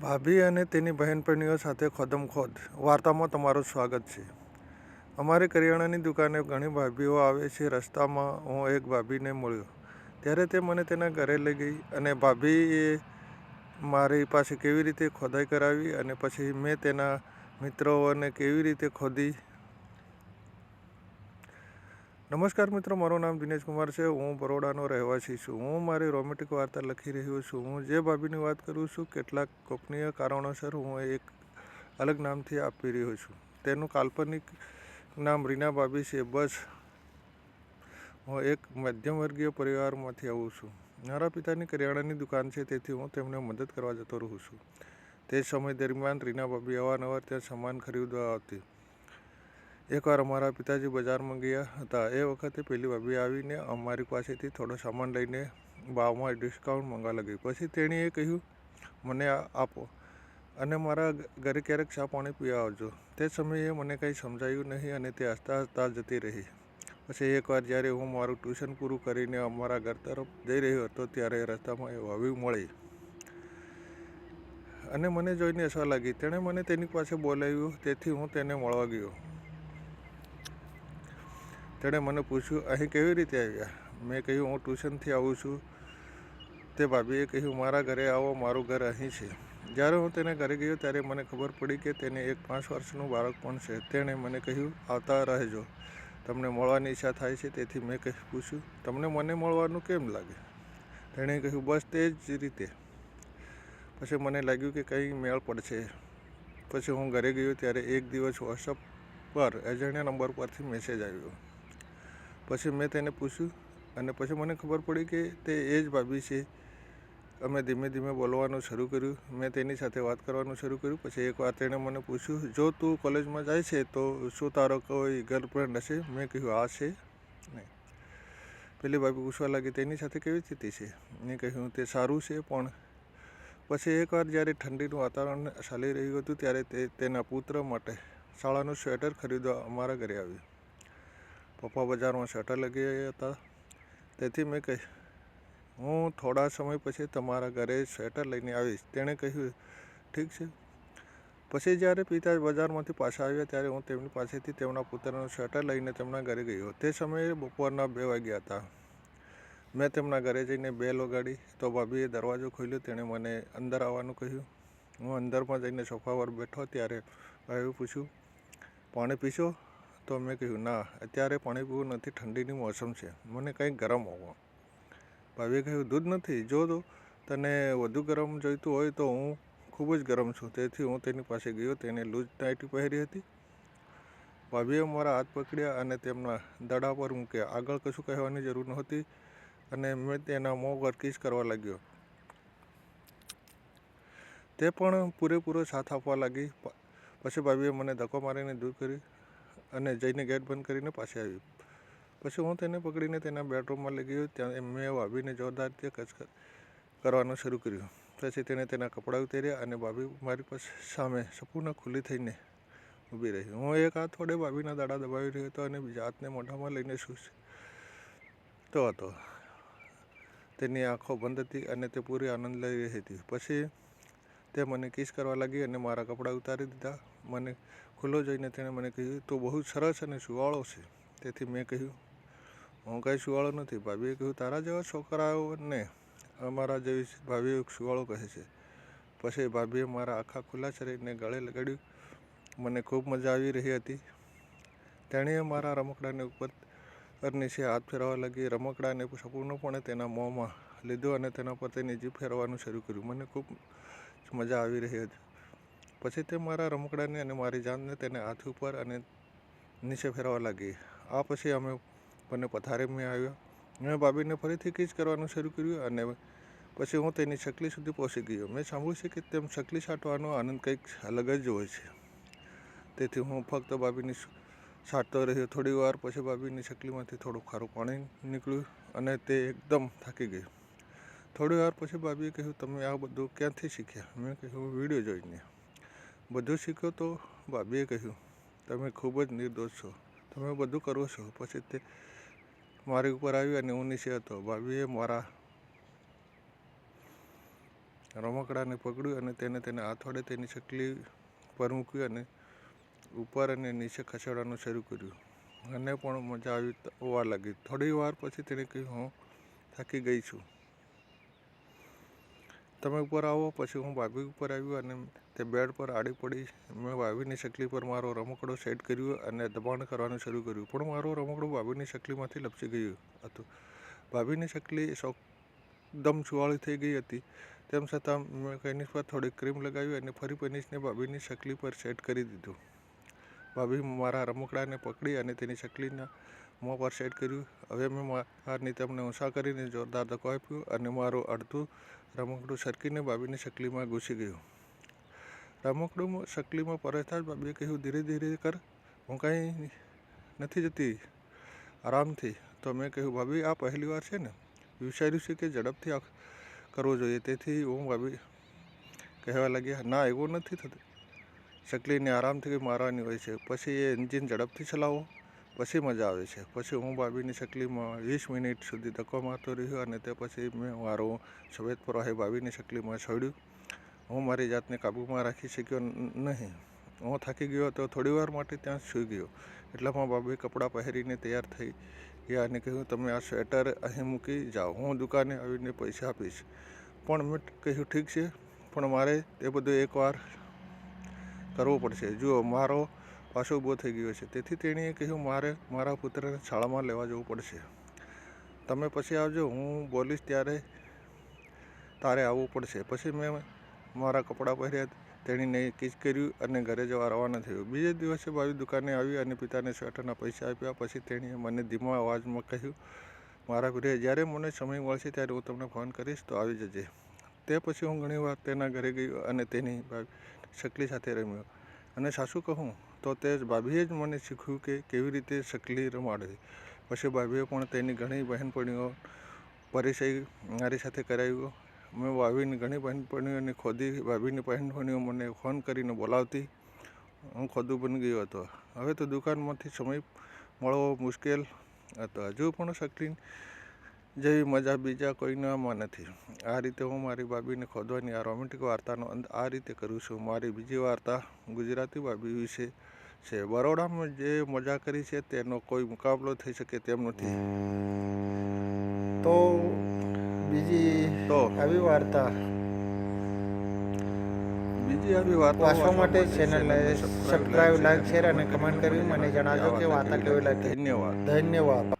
ભાભી અને તેની બહેનપણીઓ સાથે ખોદમખોદ વાર્તામાં તમારું સ્વાગત છે. અમારી કરિયાણાની દુકાને ઘણી ભાભીઓ આવે છે. રસ્તામાં હું એક ભાભીને મળ્યો. ત્યારે તે મને તેના ઘરે લઈ ગઈ અને ભાભીએ મારી પાસે કેવી રીતે ખોદાઈ કરાવી અને પછી મેં તેના મિત્રોને કેવી રીતે ખોદી નમસ્કાર મિત્રો, મારું નામ દિનેશ કુમાર છે. હું બરોડાનો રહેવાસી છું. હું મારી રોમેન્ટિક વાર્તા લખી રહ્યો છું. હું જે ભાભીની વાત કરું છું, કેટલાક ગોપનીય કારણોસર હું એક અલગ નામથી આપી રહ્યો છું. તેનું કાલ્પનિક નામ રીના ભાભી છે. બસ, હું એક મધ્યમવર્ગીય પરિવારમાંથી આવું છું. મારા પિતાની કરિયાણાની દુકાન છે, તેથી હું તેમને મદદ કરવા જતો રહું છું. તે સમય દરમિયાન રીના ભાભી અવારનવાર ત્યાં સામાન ખરીદવા આવતી. એકવાર અમારા પિતાજી બજારમાં ગયા હતા. એ વખતે પેલી ભાભી આવીને અમારી પાસેથી થોડો સામાન લઈને ભાવમાં ડિસ્કાઉન્ટ મંગાવ લાગી. પછી તેણીએ કહ્યું, મને આપો અને મારા ઘરે ક્યારેક ચા પાણી પીવા આવજો. તે સમયે મને કંઈ સમજાયું નહીં અને તે હસતા હસતા જતી રહી. પછી એકવાર જ્યારે હું મારું ટ્યુશન પૂરું કરીને અમારા ઘર તરફ જઈ રહ્યો હતો ત્યારે રસ્તામાં એ ભાભી મળી. અને મને જોઈને અસર લાગી. તેણે મને તેની પાસે બોલાવ્યું, તેથી હું તેને મળવા ગયો. તેણે મને પૂછ્યું, અહીં કેવી રીતે આવ્યા? મેં કહ્યું, હું ટ્યુશનથી આવું છું. તે ભાભીએ કહ્યું, મારા ઘરે આવો, મારું ઘર અહીં છે. જ્યારે હું તેને ઘરે ગયો, ત્યારે મને ખબર પડી કે તેને એક પાંચ વર્ષનું બાળક પણ છે. તેણે મને કહ્યું, આવતા રહેજો. તમને મળવાની ઈચ્છા થાય છે. તેથી મેં કહી, પૂછ્યું, તમને મને મળવાનું કેમ લાગે? તેણે કહ્યું, બસ તે જ રીતે. પછી મને લાગ્યું કે કંઈ મેળ પડશે. પછી હું ઘરે ગયો ત્યારે એક દિવસ વોટ્સઅપ પર અજાણ્યા નંબર પરથી મેસેજ આવ્યો. પછી મેં તેને પૂછ્યું અને પછી મને ખબર પડી કે તે એ જ ભાભી છે. અમે ધીમે ધીમે બોલવાનું શરૂ કર્યું. મેં તેની સાથે વાત કરવાનું શરૂ કર્યું. પછી એકવાર તેણે મને પૂછ્યું, જો તું કોલેજમાં જાય છે, તો શું તારો કોઈ ગર્લફ્રેન્ડ હશે? મેં કહ્યું આ છે. નહીં. પેલી ભાભી પૂછવા લાગી, તેની સાથે કેવી સ્થિતિ છે? મેં કહ્યું, તે સારું છે, પણ પછી એકવાર જ્યારે ઠંડીનું વાતાવરણ ચાલી રહ્યું હતું, ત્યારે તે તેના પુત્ર માટે શાળાનું સ્વેટર ખરીદવા અમારા ઘરે આવી પપ્પા બજારમાં શટર લગી હતા. તેથી મેં કહી, હું થોડા સમય પછી તમારા ઘરે સ્વેટર લઈને આવીશ. તેણે કહ્યું, ઠીક છે. પછી જ્યારે પિતા બજારમાંથી પાછા આવ્યા ત્યારે હું તેમની પાસેથી તેમના પુત્રનું સ્વેટર લઈને તેમના ઘરે ગયો. તે સમયે બપોરના બે વાગ્યા હતા. મેં તેમના ઘરે જઈને બેલ વગાડી તો ભાભીએ દરવાજો ખોલ્યો. તેણે મને અંદર આવવાનું કહ્યું. હું અંદરમાં જઈને સોફા પર બેઠો ત્યારે ભાઈએ પૂછ્યું, પાણી પીશો? તો મેં કહ્યું, ના, અત્યારે પાણી પીવું નથી, ઠંડીની મોસમ છે. મને કંઈક ગરમ હોવો. ભાભીએ કહ્યું, દૂધ નથી, જો તો તને વધુ ગરમ જોઈતું હોય તો હું ખૂબ જ ગરમ છું. તેથી હું તેની પાસે ગયો, તેને લૂઝ નાઇટી પહેરી હતી. ભાભીએ મારા હાથ પકડ્યા અને તેમના દડા પર મૂક્યા. આગળ કશું કહેવાની જરૂર નહોતી. અને મેં તેના મોં પર કિસ કરવા લાગ્યો. તે પણ પૂરેપૂરો સાથ આપવા લાગી. પછી ભાભીએ મને ધક્કો મારીને દૂર કરી. અને જઈને ગેટ બંધ કરીને પાછી આવી. પછી હું તેને પકડીને તેના બેડરૂમમાં લઈ ગયો. ત્યાં મેં ભાભીને જોરદાર રીતે કરવાનું શરૂ કર્યું. પછી તેણે તેના કપડાં ઉતાર્યા અને ભાભી મારી પાસે સામે સંપૂર્ણ ખુલ્લી થઈને ઊભી રહી. હું એક હાથ વડે ભાભીના દાડા દબાવી રહ્યો હતો અને બીજા હાથને મોઢામાં લઈને સૂતો હતો. તેની આંખો બંધ હતી અને તે પૂરી આનંદ લઈ રહી હતી. પછી તે મને કિસ કરવા લાગી અને મારા કપડાં ઉતારી દીધા. મને ખુલ્લો જોઈને તેણે મને કહ્યું, તો બહુ સરસ અને સુવાળો છે. તેથી મેં કહ્યું, હું કાંઈ સુવાળો નથી. ભાભીએ કહ્યું, તારા જેવા છોકરાઓને અમારા જેવી ભાભીઓ સુવાળો કહે છે. પછી ભાભીએ મારા આખા ખુલ્લા શરીરને ગળે લગાડ્યું. મને ખૂબ મજા આવી રહી હતી. તેણીએ મારા રમકડાને ઉપર નીચે હાથ ફેરવવા લાગી. રમકડાને સંપૂર્ણપણે તેના મોંમાં લીધું અને તેના પર તેની જીભ ફેરવાનું શરૂ કર્યું. મને ખૂબ મજા આવી રહી હતી. પછી તે મારા રમકડાને અને મારી જાનને તેને હાથ ઉપર અને નીચે ફેરવવા લાગી. આ પછી અમે બંને પથારીમાં આવ્યા. મેં બાબીને ફરીથી કીચ કરવાનું શરૂ કર્યું અને પછી હું તેની ચકલી સુધી પહોંચી ગયો. મેં સાંભળ્યું છે કે તેમ ચકલી છાંટવાનો આનંદ કંઈક અલગ જ હોય છે. તેથી હું ફક્ત બાબીની છાંટતો રહ્યો. થોડી વાર પછી બાબીની ચકલીમાંથી થોડું ખારું પાણી નીકળ્યું અને તે એકદમ થાકી ગઈ. થોડી વાર પછી બાબીએ કહ્યું, તમે આ બધું ક્યાંથી શીખ્યા? મેં કહ્યું, વીડિયો જોઈને. બધું શીખ્યો તો ભાભીએ કહ્યું, તમે ખૂબ જ નિર્દોષ છો. તમે બધું કરો છો. પછી તે મારી ઉપર આવી અને હું નીચે હતો. ભાભીએ મારા રમકડાને પકડ્યું અને તેને તેને હાથ વડે તેની શકલી પર મૂક્યું અને ઉપર અને નીચે ખસેડવાનું શરૂ કર્યું. મને પણ મજા આવી હોવા લાગી. થોડી વાર પછી તેણે કહ્યું, હું થાકી ગઈ છું. તમે ઉપર આવો, પછી હું ભાભી ઉપર આવ્યો અને તે બેડ પર આડી પડી. મેં ભાભીની શકલી પર મારો રમકડો સેટ કર્યો અને દબાણ કરવાનું શરૂ કર્યું, પણ મારો રમકડો ભાભીની શકલીમાંથી લપસી ગયું હતું. ભાભીની શકલી એકદમ ચુવાળી થઈ ગઈ હતી. તેમ છતાં મેં પેનિસ પર થોડી ક્રીમ લગાવી અને ફરી પેનિસને ભાભીની શકલી પર સેટ કરી દીધું. ભાભી મારા રમકડાને પકડી અને તેની શકલીના મોં પર સેટ કર્યું. હવે મેં મારની તેમને ઊંચા કરીને જોરદાર ધક્કો આપ્યો અને મારું અડધું રમકડું સરકીને ભાભીની શકલીમાં ઘૂસી ગયું. રમકડું શકલીમાં પરસતા જ બાબીએ કહ્યું, ધીરે ધીરે કર. હું કાંઈ નથી જતી. આરામથી. તો મેં કહ્યું, ભાભી, આ પહેલી વાર છે ને? વિચાર્યું છે કે ઝડપથી કરવો જોઈએ. તેથી હું ભાભી કહેવા લાગ્યા, ના, એવું નથી થતું. શકલીને આરામથી મારવાની હોય છે. પછી એ એન્જિન ઝડપથી ચલાવો. પછી મજા આવે છે. પછી હું ભાભીની શકલીમાં વીસ મિનિટ સુધી ધક્કો મારતો રહ્યો અને તે પછી મેં મારું સફેદ પ્રવાહી ભાભીની શકલીમાં છોડ્યું. હું મારી જાતને કાબૂમાં રાખી શક્યો નહીં. હું થાકી ગયો તો થોડી વાર માટે ત્યાં સૂઈ ગયો. એટલામાં ભાભી કપડાં પહેરીને તૈયાર થઈ ગયા અને કહ્યું, તમે આ સ્વેટર અહીં મૂકી જાઓ. હું દુકાને આવીને પૈસા આપીશ. પણ મેં કહ્યું, ઠીક છે. પણ મારે તે બધું એકવાર કરવું પડશે. જુઓ, મારો પાછો ઊભો થઈ ગયો છે. તેથી તેણીએ કહ્યું, મારે, મારા પુત્રને શાળામાં લેવા જવું પડશે. તમે પછી આવજો, હું બોલીશ ત્યારે તારે આવવું પડશે. પછી મેં મારા કપડાં પહેર્યા, તેણીને કીચ કર્યું અને ઘરે જવા રવાના થયું. બીજે દિવસે ભાવી દુકાને આવી અને પિતાને સ્વેટરના પૈસા આપ્યા. પછી તેણીએ મને ધીમા અવાજમાં કહ્યું, મારા ગૃહે જ્યારે મને સમય મળશે ત્યારે હું તમને ફોન કરીશ, તો આવી જજે. તે પછી હું ઘણીવાર તેના ઘરે ગયો અને તેની શકલી સાથે રમ્યો. અને સાસુ કહું, તો તે ભાભીએ જ મને શીખ્યું કે કેવી રીતે શકલી રમાડવી. પછી ભાભીએ પણ તેની ઘણી બહેનપણીઓ પરિચય મારી સાથે કરાવ્યો. મેં ભાભીની ઘણી બહેનપણીઓને ખોદી, ભાભીની બહેનપણીઓ મને ફોન કરીને બોલાવતી. હું ખોદું બની ગયો હતો. હવે તો દુકાનમાંથી સમય મળવો મુશ્કેલ હતો. હજુ પણ શકલી જેવી મજા બીજા કોઈનામાં નથી. આ રીતે હું મારી ભાભીને ખોદવાની આ રોમેન્ટિક વાર્તાનો અંત આ રીતે કરું છું. મારી બીજી વાર્તા ગુજરાતી ભાભી વિશે છે. બરોડામાં જે મજા કરી છે તેનો કોઈ મુકાબલો થઈ શકે તેમ નથી. તો બીજી તો આવી વાર્તા બીજી આવી વાર્તા વાંચવા માટે ચેનલને સબસ્ક્રાઇબ લાઈક શેર અને કમેન્ટ કરી મને જણાવજો કે વાર્તા કેવી લાગી. ધન્યવાદ. ધન્યવાદ.